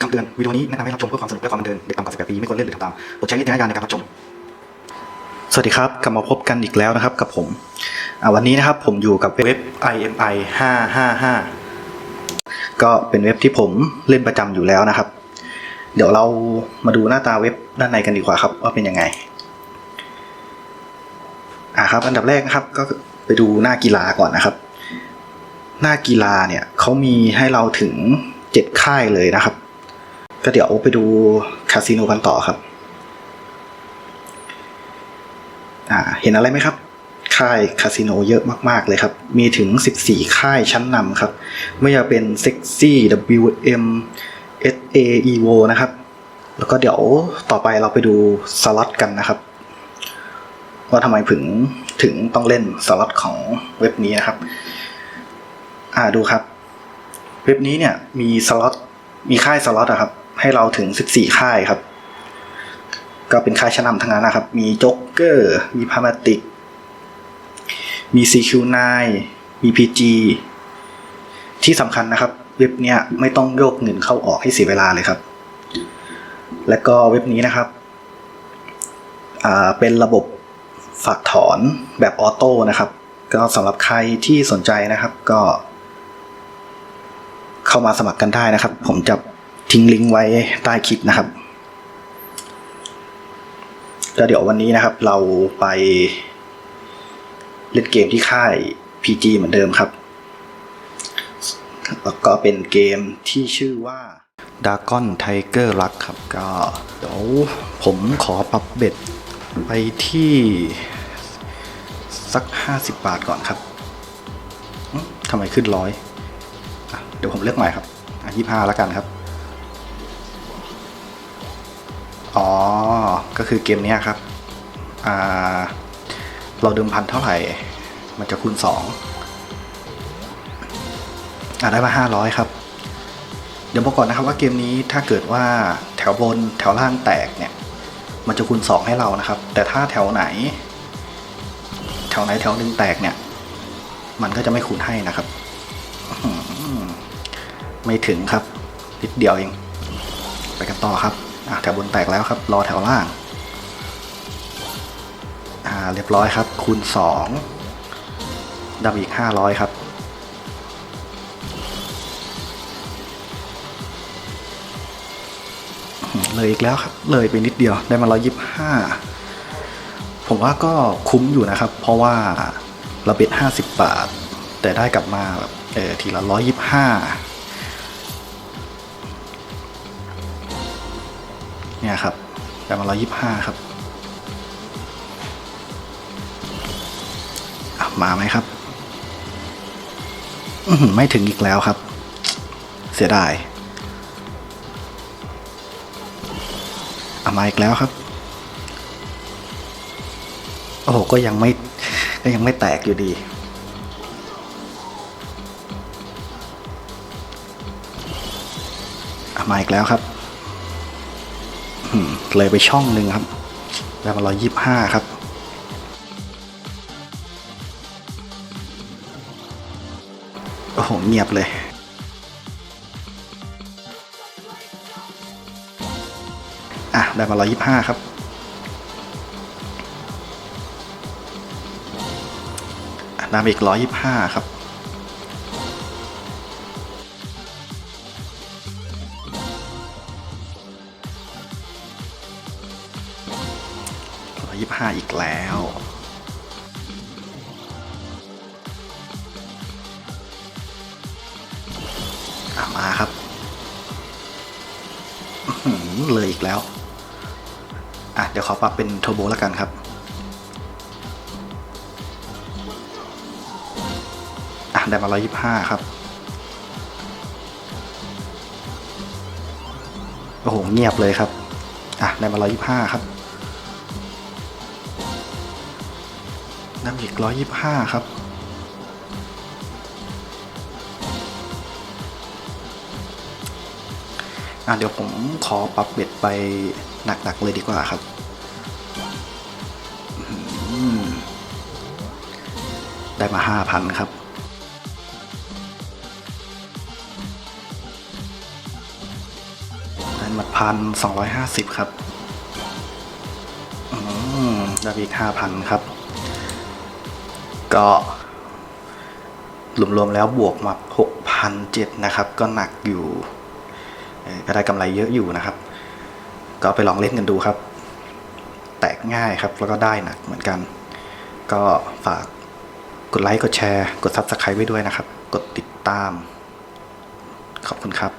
คำเตือนวิดีโอนี้แนะนำให้รับชมเพื่อความสนุกและความบันเทิงเด็กต่ำกว่า18ปีไม่ควรเล่นหรือทำตามโปรดใช้วิจารณญาณในการรับชม สวัสดีครับ กลับมาพบกันอีกแล้วนะครับกับผมวันนี้นะครับผมอยู่กับเว็บ IMI 555 ก็เป็นเว็บที่ผมเล่นประจำอยู่แล้วนะครับ เดี๋ยวเรามาดูหน้าตาเว็บด้านในกันดีกว่าครับว่าเป็นยังไงอ่าครับ อันดับแรกนะครับก็ไปดูหน้ากีฬาก่อนนะครับ หน้ากีฬาเนี่ยเขามีให้เราถึงเจ็ดค่ายเลยนะครับ ก็เดี๋ยวไปดูคาสิโนกันต่อครับ อ่า เห็นอะไรไหมครับ ค่ายคาสิโนเยอะมากๆเลยครับ มีถึง 14 ค่ายชั้นนำครับ ไม่ว่าเป็น Sexy WM SA Evo นะครับ แล้วก็เดี๋ยวต่อไปเราไปดูสล็อตกันนะครับ ว่าทำไมถึงถึงต้องเล่นสล็อตของเว็บนี้นะครับ อ่าดูครับ เว็บนี้เนี่ยมีสล็อตมีค่ายสล็อตอะครับ ให้เราถึง 14 ค่ายครับ ก็เป็นค่ายชั้นนำทั้งนั้นนะครับ มีจ็อกเกอร์ มีพามาติก มี CQ9 มี PG ที่สำคัญนะครับ เว็บเนี้ยไม่ต้องโยกเงินเข้าออกให้เสียเวลาเลยครับ และก็เว็บนี้นะครับอ่าเป็นระบบฝากถอนแบบออโต้นะครับ ก็สำหรับใครที่สนใจนะครับก็ เข้ามาสมัครกันได้นะครับ ผมจะ ทิ้งลิงก์ไว้ใต้คลิปนะครับก็เดี๋ยววันนี้นะครับ เราไปเล่นเกมที่ค่าย PG เหมือนเดิมครับแล้วก็เป็นเกมที่ชื่อว่า Dragon Tiger Luck ครับ ก็เดี๋ยวผมขอปรับเบ็ดไปที่สัก 50 บาทก่อนครับทำไมขึ้นร้อยเดี๋ยวผมเลือกใหม่ครับอะ25แล้วกันครับ อ๋อ ก็คือเกมนี้ครับ อ่า เราเดิมพันเท่าไหร่ มันจะคูณสองอ่าได้มาห้าร้อยครับ เดี๋ยวบอกก่อนนะครับว่าเกมนี้ถ้าเกิดว่าแถวบนแถวล่างแตกเนี่ย มันจะคูณสองให้เรานะครับ แต่ถ้าแถวไหน แถวไหนแถวหนึ่งแตกเนี่ย มันก็จะไม่คูณให้นะครับ ไม่ถึงครับนิดเดียวเอง ไปกันต่อครับ แถวบนแตกแล้วครับ รอแถวล่างาเรียบร้อยครับ คูณ 2ดับอีก 500 ครับเลยอีกแล้วครับ เลยไปนิดเดียวได้มา 125 ผมว่าก็คุ้มอยู่นะครับ เพราะว่าเราเบ็ด50 บาท แต่ได้กลับมาแบบเออทีละ 125 เนี่ยครับได้มาร้อยยิบห้าครับมาไหมครับ ไม่ถึงอีกแล้วครับ เสียดายอะมาอีกแล้วครับ โอ้โห ก็ยังไม่ก็ยังไม่แตกอยู่ดีอะมาอีกแล้วครับ เลยไปช่องหนึ่งครับได้มาร้อยยี่ห้าครับ โอ้โห เงียบเลย อะ ได้มาร้อยยี่ห้าครับอะได้มาอีกร้อยยี่ห้าครับ ร้อยยี่ห้าอีกแล้วมาครับ เลยอีกแล้ว อะ เดี๋ยวขอปรับเป็นโทโบแล้วกันครับอะได้มาร้อยยี่ห้าครับโอ้โหเงียบเลยครับ อะได้มาร้อยยี่ห้าครับ น้ำอีกร้อยยี่ห้าครับ อะเดี๋ยวผมขอปรับเบ็ดไปหนักๆเลยดีกว่าครับได้มาห้าพันครับอหมัดพันสองร้อยห้าสิบครับ อืมได้อีกห้าพันครับ ก็รวมๆแล้วบวกมาหกพันเจ็ดนะครับ ก็หนักอยู่ก็ได้กำไรเยอะอยู่นะครับ ก็ไปลองเล่นกันดูครับ แตกง่ายครับ แล้วก็ได้หนักเหมือนกัน ก็ฝากกดไลค์ กดแชร์ กด Subscribe ไว้ด้วยนะครับ กดติดตาม ขอบคุณครับ